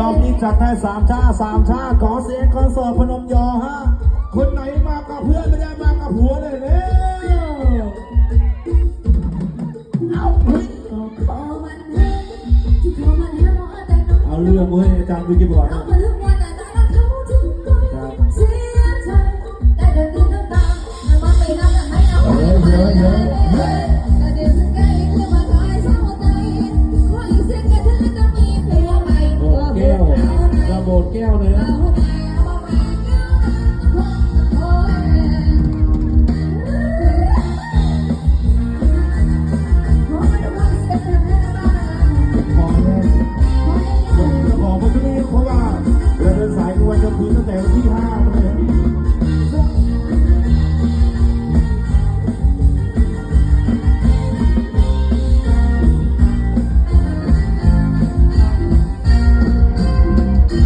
รอบนี้จัดให้สามชาสามชาขอเสียงคอนเสิร์ตพนมยอฮะ คนไหนมากับเพื่อนไม่ได้มากับหัวเลยเนี่ยเอาเรื่องเว้ยอาจารย์วิกิบอกนะ